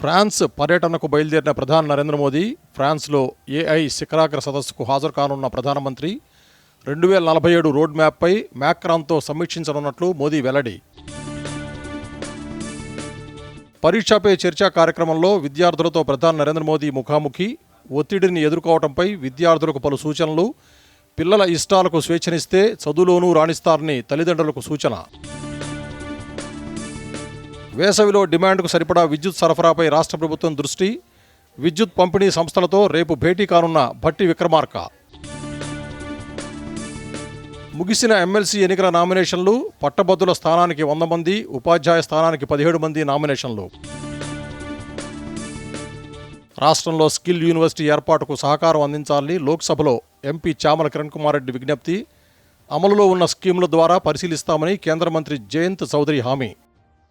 France పర్యటనకు బయలుదేరిన ప్రధాని నరేంద్ర మోదీ ఫ్రాన్స్లో ఏఐ శిఖరాగ్ర సదస్సుకు హాజరు కానున్న ప్రధానమంత్రి. రెండు వేల నలభై ఏడు రోడ్ మ్యాప్పై మ్యాక్రాన్తో సమీక్షించనున్నట్లు మోదీ వెల్లడి. పరీక్షపై చర్చా కార్యక్రమంలో విద్యార్థులతో ప్రధాని నరేంద్ర మోదీ ముఖాముఖి. ఒత్తిడిని ఎదుర్కోవడంపై విద్యార్థులకు పలు సూచనలు. పిల్లల ఇష్టాలకు స్వేచ్ఛనిస్తే చదువులోనూ రాణిస్తారని తల్లిదండ్రులకు సూచన. వేసవిలో డిమాండ్కు సరిపడా విద్యుత్ సరఫరాపై రాష్ట్ర ప్రభుత్వం దృష్టి. విద్యుత్ పంపిణీ సంస్థలతో రేపు భేటీ కానున్న భట్టి విక్రమార్క. ముగిసిన ఎమ్మెల్సీ ఎన్నికల నామినేషన్లు పట్టభద్రుల స్థానానికి వంద మంది ఉపాధ్యాయ స్థానానికి పదిహేడు మంది నామినేషన్లు. రాష్ట్రంలో స్కిల్ యూనివర్సిటీ ఏర్పాటుకు సహకారం అందించాలని లోక్సభలో ఎంపీ చామల కిరణ్ కుమార్ రెడ్డి విజ్ఞప్తి. అమలులో ఉన్న స్కీముల ద్వారా పరిశీలిస్తామని కేంద్ర మంత్రి జయంత్ చౌదరి హామీ.